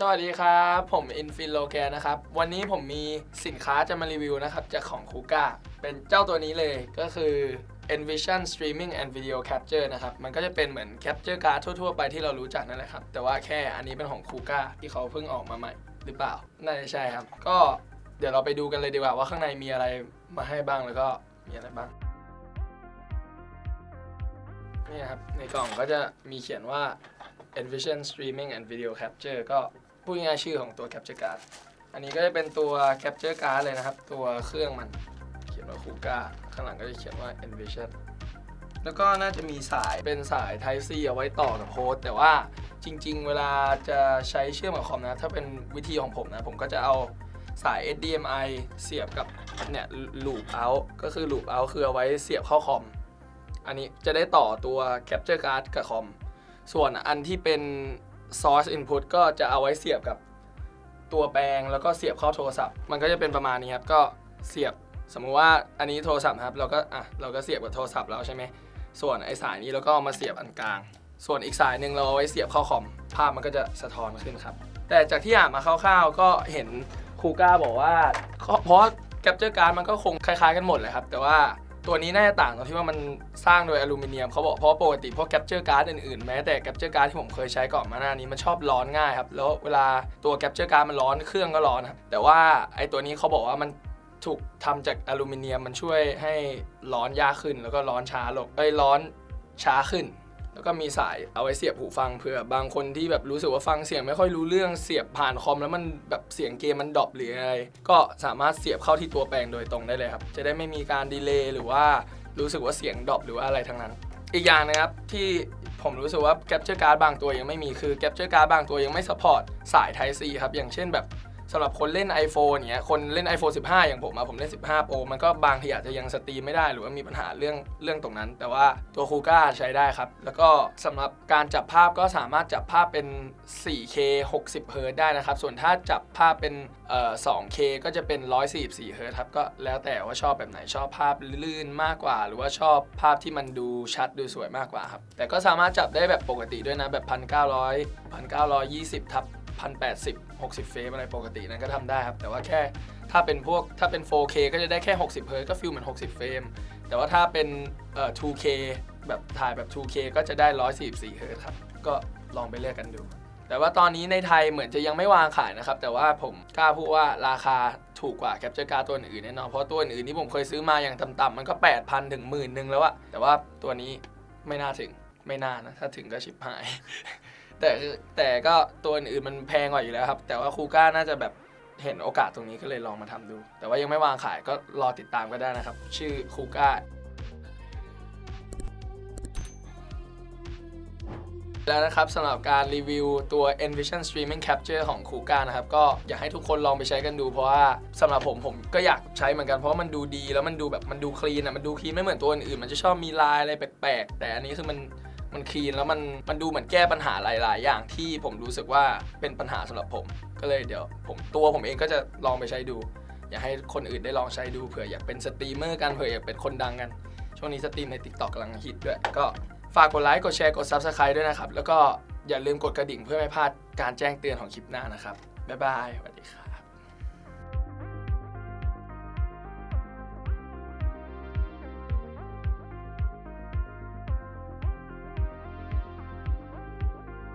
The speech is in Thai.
สวัสดีครับ ผมอินฟินโลแกนนะครับ วันนี้ผมมีสินค้าจะมารีวิวนะครับ จากของคูก้าเป็นเจ้าตัวนี้เลยก็คือ Envision Streaming and Video Capture นะครับ มันก็จะเป็นเหมือน Capture Card ทั่ว ๆ ไปที่เรารู้จักนั่นแหละครับ แต่ว่าแค่อันนี้เป็นของคูก้าที่เขาเพิ่งออกมาใหม่ หรือเปล่า น่าจะใช่ครับ ก็เดี๋ยวเราไปดูกันเลยดีกว่าว่าข้างในมีอะไรมาให้บ้างแล้วก็มีอะไรบ้างนี่ครับในกล่องก็จะมีเขียนว่า Envision Streaming and Video Capture ก็ พูดง่ายชื่อของตัว Capture Card อันนี้ก็จะเป็นตัว Capture Card เลยนะครับ ตัวเครื่องมัน เขียนว่าคูก้าข้างหลังก็จะเขียนว่า Envision แล้วก็น่าจะมีสายเป็นสาย Type C เอาไว้ต่อกับโฮสต์แต่ว่าจริง ๆ เวลาจะใช้เชื่อมกับคอมนะ ถ้าเป็นวิธีของผมนะ ผมก็จะเอาสาย HDMI เสียบกับเนี่ย loop out ก็คือ loop out คือเอาไว้เสียบเข้าคอม อันนี้จะได้ต่อตัว Capture Card กับคอม ส่วนอันที่เป็น source input ก็จะเอาไว้เสียบกับตัวแปลงแล้วก็เสียบเข้าโทรศัพท์ มันก็จะเป็นประมาณนี้ครับ ก็เสียบสมมุติว่าอันนี้โทรศัพท์ครับ เราก็อะเราก็เสียบกับโทรศัพท์แล้วใช่ไหม ส่วนไอสายนี้เราก็เอามาเสียบอันกลาง ส่วนอีกสายหนึ่งเราเอาไว้เสียบเข้าคอม ภาพมันก็จะสะท้อนขึ้นครับ แต่จากที่อ่านมาคร่าวๆ ก็เห็นครูก้าบอกว่า เพราะ Capture Card มันก็คงคล้ายๆกันหมดเลยครับ แต่ว่า ตัวนี้น่าจะต่างตรงที่ว่ามันสร้างโดยอลูมิเนียมเขาบอกเพราะปกติพวกแคปเจอร์การ์ดอื่นๆ แม้แต่แคปเจอร์การ์ดที่ผมเคยใช้ก่อนมาหน้านี้มันชอบร้อนง่ายครับแล้วเวลาตัวแคปเจอร์การ์ดมันร้อนเครื่องก็ร้อนครับแต่ว่าไอตัวนี้เขาบอกว่ามันถูกทำจากอลูมิเนียมมันช่วยให้ร้อนยากขึ้นแล้วก็ร้อนช้าลงไอยร้อนช้าขึ้น แล้วก็มีสายเอาไว้เสียบหูฟังเผื่อบางคนที่แบบรู้สึกว่าฟังเสียงไม่ค่อยรู้เรื่องเสียบผ่านคอมแล้วมันแบบเสียงเกมมันดรอปหรืออะไร ก็สามารถเสียบเข้าที่ตัวแปลงโดยตรงได้เลยครับ จะได้ไม่มีการดีเลย์หรือว่ารู้สึกว่าเสียงดรอปหรือว่าอะไรทั้งนั้น อีกอย่างนะครับที่ผมรู้สึกว่า Capture Card บางตัวยังไม่มีคือ Capture Card บางตัวยังไม่ support สาย Type C ครับอย่างเช่นแบบ สำหรับคนเล่น iPhone เนี้ยคนเล่น iPhone 15 อย่างผมอะผมเล่น 15 Pro มันก็บางทีอาจจะยังสตรีมไม่ได้หรือว่ามีปัญหาเรื่องเรื่องตรงนั้น แต่ว่าตัวคูก้าใช้ได้ครับ แล้วก็สำหรับการจับภาพก็สามารถจับภาพเป็น 4K 60 Hz ได้นะครับ ส่วนถ้าจับภาพเป็นเอ่อ 2K ก็จะเป็น 144 Hz ครับ ก็แล้วแต่ว่าชอบแบบไหนชอบภาพลื่นมากกว่า หรือว่าชอบภาพที่มันดูชัดดูสวยมากกว่าครับแต่ก็สามารถจับได้แบบปกติด้วยนะแบบ 1900 1920ทับ 1080 60 เฟรมอะไรปกตินั้นก็ทำได้ครับ แต่ว่าแค่ถ้าเป็นพวกถ้าเป็น 4K ก็จะได้แค่ 60เฮิร์ตก็ฟิลเหมือน 60 เฟรม แต่ว่าถ้าเป็นเอ่อ 2K แบบถ่ายแบบ 2K ก็จะได้ 144เฮิร์ตครับ ก็ลองไปเลือกกันดู แต่ว่าตอนนี้ในไทยเหมือนจะยังไม่วางขายนะครับ แต่ว่าผมกล้าพูดว่าราคาถูกกว่า Capture Card ตัวอื่นแน่นอนเพราะตัวอื่นที่ผมเคยซื้อมาอย่างต่ำๆมันก็ 8,000ถึงหมื่นนึงแล้วอะแต่ว่าตัวนี้ไม่น่าถึงไม่น่านะถ้าถึงก็ชิบหาย แต่แต่ก็ตัวอื่นมันแพงกว่าอยู่แล้วครับ แต่ว่าคูก้าน่าจะแบบเห็นโอกาสตรงนี้ก็เลยลองมาทำดู แต่ว่ายังไม่วางขายก็รอติดตามก็ได้นะครับ ชื่อคูก้าแล้วนะครับสำหรับการรีวิวตัว Envision Streaming Capture ของ Kuga นะครับ ก็อยากให้ทุกคนลองไปใช้กันดู เพราะว่าสำหรับผมผมก็อยากใช้เหมือนกันเพราะว่ามันดูดีแล้วมันดูแบบมันดูคลีนอะมันดูคลีนไม่เหมือนตัวอื่นๆมันจะชอบมีลายอะไรแปลกๆ แต่อันนี้คือมัน มันคลีนแล้วมันมันดูเหมือนแก้ปัญหาหลาย ๆ อย่างที่ผมรู้สึกว่าเป็นปัญหาสำหรับผม ก็เลยเดี๋ยว ผมตัวผมเองก็จะลองไปใช้ดู อยากให้คนอื่นได้ลองใช้ดูเผื่ออยากเป็นสตรีมเมอร์กันเผื่ออยากเป็นคนดังกันช่วงนี้สตรีมใน TikTok กำลังฮิตด้วย ก็ฝากกดไลค์ กดแชร์ กด Subscribe ด้วยนะครับ แล้วก็อย่าลืมกดกระดิ่งเพื่อไม่พลาดการแจ้งเตือนของคลิปหน้านะครับ บ๊ายบายสวัสดีครับ